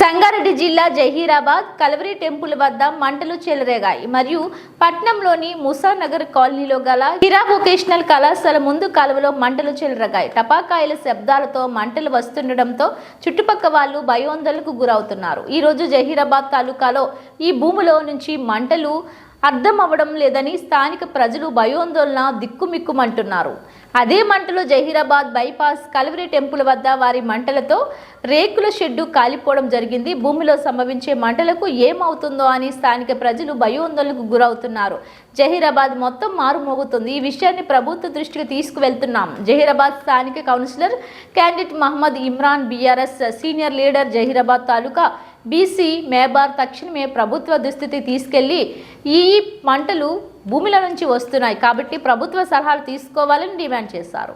సంగారెడ్డి జిల్లా జహీరాబాద్ కలవరి టెంపుల్ వద్ద మంటలు చెలరేగాయి. మరియు పట్నంలోని ముసానగర్ కాలనీలో గల హిరా వొకేషనల్ కళాశాల ముందు కాలువలో మంటలు చెలరేగాయి. టపాకాయల శబ్దాలతో మంటలు వస్తుండటంతో చుట్టుపక్క వాళ్ళు భయోందలకు గురవుతున్నారు. ఈ రోజు జహీరాబాద్ తాలూకాలో ఈ భూమిలో నుంచి మంటలు అర్థం అవ్వడం లేదని స్థానిక ప్రజలు భయోందోళన దిక్కుమిక్కుమంటున్నారు. అదే మంటలు జహీరాబాద్ బైపాస్ కలవరి టెంపుల్ వద్ద వారి మంటలతో రేకుల షెడ్డు కాలిపోవడం జరిగింది. భూమిలో సంభవించే మంటలకు ఏమవుతుందో అని స్థానిక ప్రజలు భయోందోళనకు గురవుతున్నారు. జహీరాబాద్ మొత్తం మారుమోగుతుంది. ఈ విషయాన్ని ప్రభుత్వ దృష్టికి తీసుకువెళ్తున్నాం. జహీరాబాద్ స్థానిక councillor candidate Mohammad Imran BRS senior leader Zaheerabad taluka BC మేబార్ తక్షణమే ప్రభుత్వ దుస్థితి తీసుకెళ్ళి ఈ పంటలు భూమిలో నుంచి వస్తున్నాయి. కాబట్టి ప్రభుత్వ సలహాలు తీసుకోవాలని డిమాండ్ చేశారు.